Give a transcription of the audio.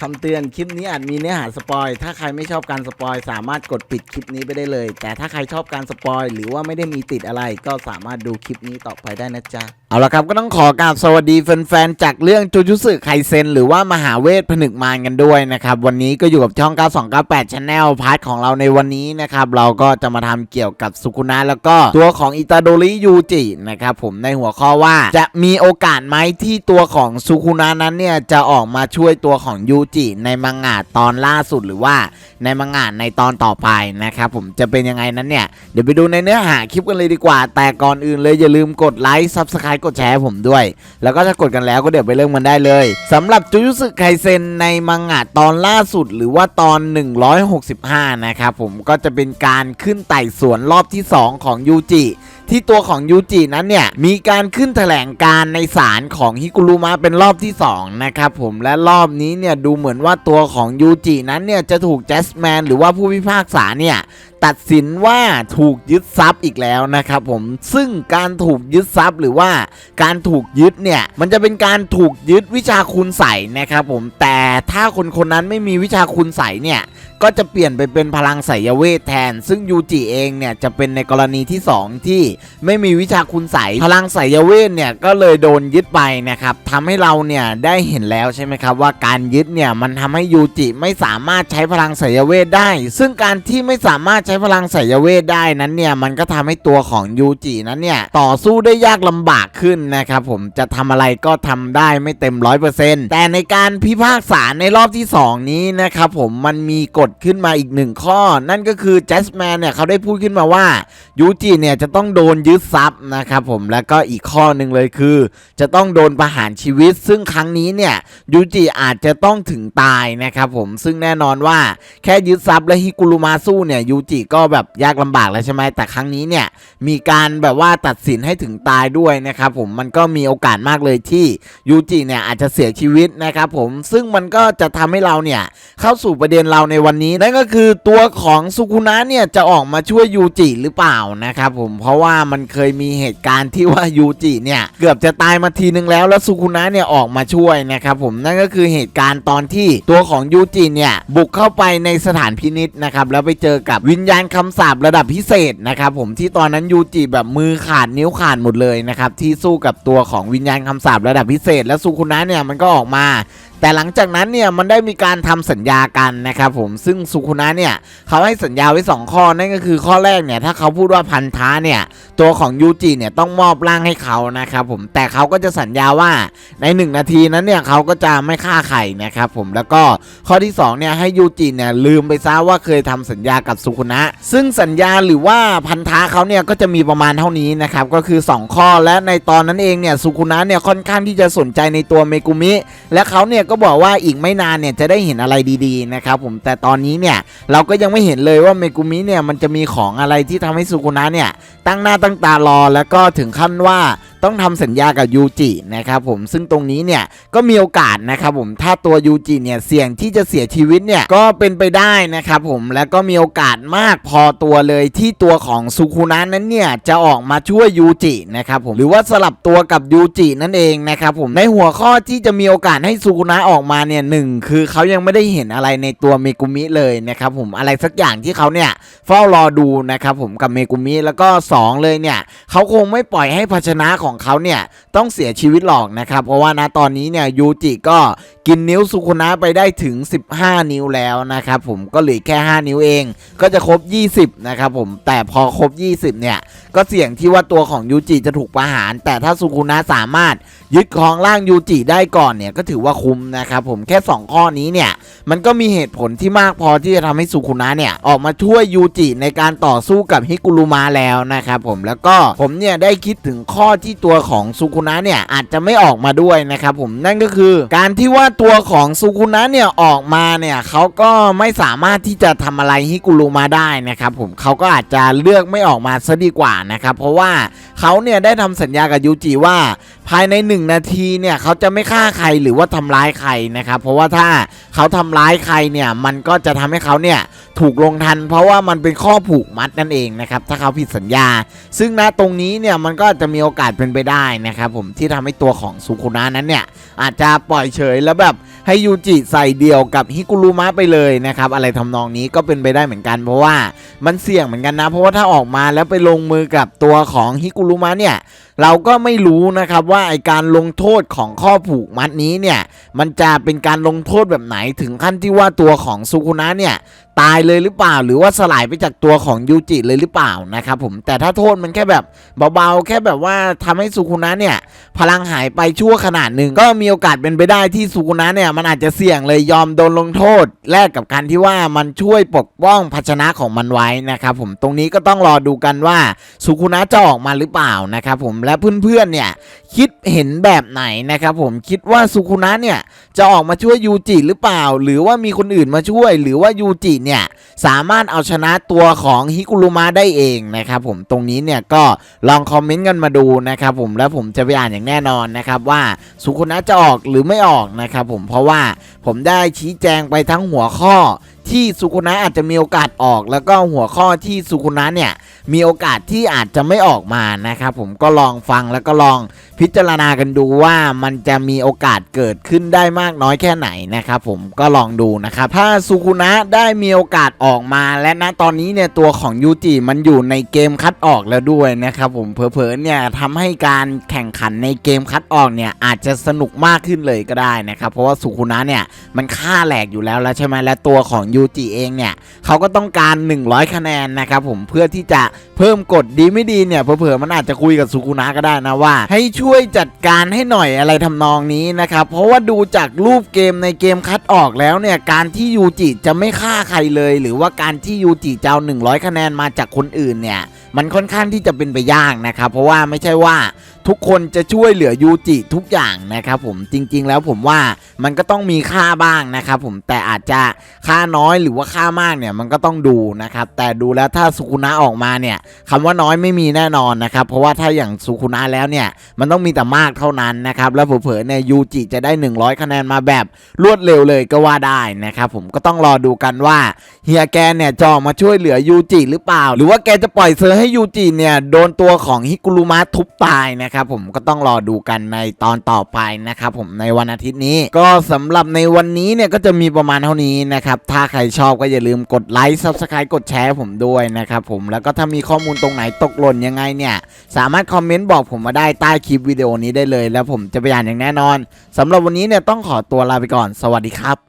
คำเตือนคลิปนี้อาจมีเนื้อหาสปอย ถ้าใครไม่ชอบการสปอย สามารถกดปิดคลิปนี้ไปได้เลย แต่ถ้าใครชอบการสปอย หรือว่าไม่ได้มีติดอะไรก็สามารถดูคลิปนี้ต่อไปได้นะจ๊ะเอาละครับก็ต้องขอกราบสวัสดีแฟนๆจากเรื่องจูจุสึไคเซนหรือว่ามหาเวทผนึกมารกันด้วยนะครับวันนี้ก็อยู่กับช่อง 9298 Channel พาร์ทของเราในวันนี้นะครับเราก็จะมาทำเกี่ยวกับสุคุนะแล้วก็ตัวของอิตาโดริยูจินะครับผมในหัวข้อว่าจะมีโอกาสไหมที่ตัวของสุคุนะนั้นเนี่ยจะออกมาช่วยตัวของยูจิในมังงะตอนล่าสุดหรือว่าในมังงะในตอนต่อไปนะครับผมจะเป็นยังไงนั้นเนี่ยเดี๋ยวไปดูในเนื้อหาคลิปกันเลยดีกว่า แต่ก่อนอื่นเลยอย่าลืมกดไลค์ซับสไครค์กดแชร์ผมด้วย แล้วก็ถ้ากดกันแล้วก็เดี๋ยวไปเริ่มกันได้เลยสำหรับจูยุสึไคเซนในมังงะตอนล่าสุดหรือว่าตอน 165 นะครับผมก็จะเป็นการขึ้นไต่สวนรอบที่ 2 ของยูจิ ที่ตัวของยูจินั้นเนี่ย มีการขึ้นแถลงการในศาลของฮิกุรุมะเป็นรอบที่ 2 นะครับผมและรอบนี้เนี่ยดูเหมือนว่าตัวของยูจินั้นเนี่ย จะถูกแจสแมนหรือว่าผู้พิพากษาเนี่ย ตัดสินว่าถูกยึดทรัพย์อีกแล้วนะครับผมซึ่งการถูกยึดทรัพย์หรือว่าการถูกยึดเนี่ย มันจะเป็นการถูกยึดวิชาคุณใส่นะครับผมแต่ถ้าคนคนนั้นไม่มีวิชาคุณใส่เนี่ยก็จะเปลี่ยนไปเป็นพลังไสยเวทแทน ซึ่งยูจิเองเนี่ยจะเป็นในกรณีที่ 2 ที่ไม่มีวิชาคุณใสพลังไสยเวทเนี่ยก็เลยโดนยึดไปนะครับทำให้เราเนี่ยได้เห็นแล้วใช่ไหมครับว่าการยึดเนี่ยมันทำให้ยูจิไม่สามารถใช้พลังไสยเวทได้ ซึ่งการที่ไม่สามารถใช้พลังไสยเวทได้นั้นเนี่ยมันก็ทำให้ตัวของยูจินั้นเนี่ยต่อสู้ได้ยากลำบากขึ้นนะครับผมจะทำอะไรก็ทำได้ไม่เต็มร้อยเปอร์เซ็นต์แต่ในการพิพากษาในรอบที่ 2 นี้นะครับผมมันมีกฎขึ้นมาอีกหนึ่งข้อ นั่นก็คือแจสแมนเนี่ยเขาได้พูดขึ้นมาว่ายูจิเนี่ยจะต้องโดนนยึดทรัพย์นะครับผมแล้วก็อีกข้อหนึ่งเลยคือ จะต้องโดนประหารชีวิต ซึ่งครั้งนี้เนี่ยยูจิอาจจะต้องถึงตายนะครับผมซึ่งแน่นอนว่าแค่ยึดทรัพย์และฮิกุรุมาสู้เนี่ยยูจิก็แบบยากลำบากแล้วใช่ไหมแต่ครั้งนี้เนี่ยมีการแบบว่าตัดสินให้ถึงตายด้วยนะครับผมมันก็มีโอกาสมากเลยที่ยูจิเนี่ยอาจจะเสียชีวิตนะครับผมซึ่งมันก็จะทำให้เราเนี่ยเข้าสู่ประเด็นเราในวันนี้นั่นก็คือตัวของสุคุนะเนี่ยจะออกมาช่วยยูจิหรือเปล่านะครับผมเพราะว่ามันเคยมีเหตุการณ์ที่ว่ายูจิเนี่ยเกือบจะตายมาทีนึงแล้วแล้วสุคุนะเนี่ยออกมาช่วยนะครับผมนั่นก็คือเหตุการณ์ตอนที่ตัวของยูจิเนี่ยบุกเข้าไปในสถานพินิษนะครับแล้วไปเจอกับวิญญาณคำสาประดับพิเศษนะครับผมที่ตอนนั้นยูจิแบบมือขาดนิ้วขาดหมดเลยนะครับที่สู้กับตัวของวิญญาณคำสาประดับพิเศษ และสุคุนะเนี่ยมันก็ออกมา แต่หลังจากนั้นเนี่ยมันได้มีการทำสัญญากันนะครับผมซึ่งสุคุนะเนี่ยเขาให้สัญญาไว้ 2 ข้อนั่นก็คือข้อแรกเนี่ยถ้าเขาพูดว่าพันธะเนี่ยตัวของยูจิเนี่ยต้องมอบร่างให้เขานะครับผมแต่เขาก็จะสัญญาว่าใน 1 นาทีนั้นเนี่ยเขาก็จะไม่ฆ่าใครนะครับผมแล้วก็ข้อที่2เนี่ยให้ยูจิเนี่ยลืมไปซะว่าเคยทำสัญญากับสุคุนะ ซึ่งสัญญาหรือว่าพันธะเขาเนี่ยก็จะมีประมาณเท่านี้นะครับก็คือ 2 ข้อและในตอนนั้นเองเนี่ยสุคุนะเนี่ยค่อนข้างที่จะสนใจในตัวเมกุมิ และเขาเนี่ยก็บอกว่าอีกไม่นานเนี่ยจะได้เห็นอะไรดีๆนะครับผมแต่ตอนนี้เนี่ยเราก็ยังไม่เห็นเลยว่าเมกุมิเนี่ยมันจะมีของอะไรที่ทำให้สุกุนะเนี่ยตั้งหน้าตั้งตารอแล้วก็ถึงขั้นว่า ต้องทำสัญญากับยูจินะครับผมซึ่งตรงนี้เนี่ยก็มีโอกาสนะครับผมถ้าตัวยูจิเนี่ยเสี่ยงที่จะเสียชีวิตเนี่ยก็เป็นไปได้นะครับผมแล้วก็มีโอกาสมากพอตัวเลยที่ตัวของสุคุนะนั้นเนี่ยจะออกมาช่วยยูจินะครับผมหรือว่าสลับตัวกับยูจินั่นเองนะครับผมในหัวข้อที่จะมีโอกาสให้สุคุนะออกมาเนี่ยหนึ่งคือเขายังไม่ได้เห็นอะไรในตัวเมกุมิเลยนะครับผมอะไรสักอย่างที่เขาเนี่ยเฝ้ารอดูนะครับผมกับเมกุมิแล้วก็สองเลยเนี่ยเขาคงไม่ปล่อยให้ภาชนะของเขาเนี่ยต้องเสียชีวิตหรอกนะครับ เพราะว่านะตอนนี้เนี่ยยูจิก็ กินนิ้วสุคุนะไปได้ถึง 15 นิ้วแล้วนะครับผมก็เหลือแค่ 5 นิ้วเอง ก็จะครบ 20 นะครับผมแต่พอครบ 20 เนี่ย ก็เสี่ยงที่ว่าตัวของยูจิจะถูกประหาร แต่ถ้าสุคุนะสามารถยึดครองร่างยูจิได้ก่อนเนี่ยก็ถือว่าคุ้มนะครับผมแค่ 2 ข้อนี้เนี่ย มันก็มีเหตุผลที่มากพอที่จะทำให้สุคุนะเนี่ย ออกมาช่วยยูจิในการต่อสู้กับฮิกุรุมะแล้วนะครับผมแล้วก็ผมเนี่ยได้คิดถึงข้อที่ตัวของสุคุนะเนี่ยอาจจะไม่ออกมาด้วยนะครับผมนั่นก็คือการที่ว่าตัวของสุคุนะเนี่ยออกมาเนี่ยเขาก็ไม่สามารถที่จะทำอะไรฮิกุรุมะได้นะครับผมเขาก็อาจจะเลือกไม่ออกมาซะดีกว่านะครับเพราะว่าเขาเนี่ยได้ทำสัญญากับยูจิว่า ภายใน 1 นาทีเนี่ยเขาจะไม่ฆ่าใครหรือว่าทำร้ายใครนะครับเพราะว่าถ้าเขาทำร้ายใครเนี่ยมันก็จะทำให้เขาเนี่ยถูกลงทัน เพราะว่ามันเป็นข้อผูกมัดนั่นเองนะครับถ้าเขาผิดสัญญา ซึ่งณตรงนี้เนี่ยมันก็จะมีโอกาสเป็นไปได้นะครับผมที่ทำให้ตัวของสุคุนะนั้นเนี่ยอาจจะปล่อยเฉยแล้วแบบ ให้ยูจิใส่เดี่ยวกับฮิกุรุมะไปเลยนะครับอะไรทำนองนี้ก็เป็นไปได้เหมือนกันเพราะว่ามันเสี่ยงเหมือนกันนะ เพราะว่าถ้าออกมาแล้วไปลงมือกับตัวของฮิกุรุมะเนี่ยเราก็ไม่รู้นะครับว่าไอการลงโทษของข้อผูกมัดนี้เนี่ยมันจะเป็นการลงโทษแบบไหนถึงขั้นที่ว่าตัวของสุคุนะเนี่ย ตายเลยหรือเปล่า หรือว่าสลายไปจากตัวของยูจิเลยหรือเปล่านะครับผมแต่ถ้าโทษมันแค่แบบเบาๆ แค่แบบว่าทำให้สุคุนะเนี่ยพลังหายไปชั่วขนาดหนึ่งก็มีโอกาสเป็นไปได้ที่สุคุนะเนี่ยมันอาจจะเสี่ยงเลยยอมโดนลงโทษแลกกับการที่ว่ามันช่วยปกป้องภาชนะของมันไว้นะครับผมตรงนี้ก็ต้องรอดูกันว่าสุคุนะจะออกมาหรือเปล่านะครับผมและเพื่อนๆเนี่ยคิดเห็นแบบไหนนะครับผมคิดว่าสุคุนะเนี่ยจะออกมาช่วยยูจิหรือเปล่า หรือว่ามีคนอื่นมาช่วย หรือว่ายูจิเนี่ยสามารถเอาชนะตัวของฮิกุรุมะได้เองนะครับผมตรงนี้เนี่ยก็ลองคอมเมนต์กันมาดูนะครับผมแล้วผมจะไปอ่านอย่างแน่นอนนะครับว่าสุคุนะจะออกหรือไม่ออกนะครับผมเพราะว่าผมได้ชี้แจงไปทั้งหัวข้อ ที่สุคุนะอาจจะมีโอกาสออก แล้วก็หัวข้อที่สุคุนะเนี่ยมีโอกาสที่อาจจะไม่ออกมานะครับผมก็ลองฟังแล้วก็ลองพิจารณากันดูว่ามันจะมีโอกาสเกิดขึ้นได้มากน้อยแค่ไหนนะครับผมก็ลองดูนะครับถ้าสุคุนะได้มีโอกาสออกมา และณตอนนี้เนี่ยตัวของยูจิมันอยู่ในเกมคัดออกแล้วด้วยนะครับผมเผลอๆเนี่ยทำให้การแข่งขันในเกมคัดออกเนี่ยอาจจะสนุกมากขึ้นเลยก็ได้นะครับเพราะว่าสุคุนะเนี่ยมันค่าแหลกอยู่แล้วแล้วใช่ไหมและตัวของยูจิเองเนี่ยเขาก็ต้องการ 100 คะแนนนะครับผมเพื่อที่จะเพิ่มกฎดีไม่ดีเนี่ยเผลอมันอาจจะคุยกับสุคุนะก็ได้นะว่า ให้ช่วยจัดการให้หน่อยอะไรทำนองนี้นะครับเพราะว่าดูจากรูปเกมในเกมคัดออกแล้วเนี่ยการที่ยูจิจะไม่ฆ่าใครเลย หรือว่าการที่ยูจิจะเอา100 คะแนนมาจากคนอื่นเนี่ยมันค่อนข้างที่จะเป็นไปยากนะครับเพราะว่าไม่ใช่ว่า ทุกคนจะช่วยเหลือยูจิทุกอย่างนะครับผมจริงๆแล้วผมว่ามันก็ต้องมีค่าบ้างนะครับผมแต่อาจจะค่าน้อยหรือว่าค่ามากเนี่ยมันก็ต้องดูนะครับแต่ดูแล้วถ้าสุคุนะออกมาเนี่ยคำว่าน้อยไม่มีแน่นอนนะครับเพราะว่าถ้าอย่างสุคุนะแล้วเนี่ยมันต้องมีแต่มากเท่านั้นนะครับแล้วเผลอๆเนี่ยยูจิจะได้ 100 คะแนนมาแบบรวดเร็วเลยก็ว่าได้นะครับผมก็ต้องรอดูกันว่าเฮียแกเนี่ยจะออกมาช่วยเหลือยูจิหรือเปล่า หรือว่าแกจะปล่อยเซอร์ให้ยูจิเนี่ยโดนตัวของฮิกุรุมะทุบตายนะครับครับผมก็ต้องรอดูกันในตอนต่อไปนะครับผมในวันอาทิตย์นี้ ก็สำหรับในวันนี้เนี่ยก็จะมีประมาณเท่านี้นะครับถ้าใครชอบก็อย่าลืมกดไลค์ซับสไครต์กดแชร์ผมด้วยนะครับผมแล้วก็ถ้ามีข้อมูลตรงไหนตกหล่นยังไงเนี่ยสามารถคอมเมนต์บอกผมมาได้ใต้คลิปวิดีโอนี้ได้เลย แล้วผมจะไปอ่านอย่างแน่นอนสำหรับวันนี้เนี่ยต้องขอตัวลาไปก่อนสวัสดีครับ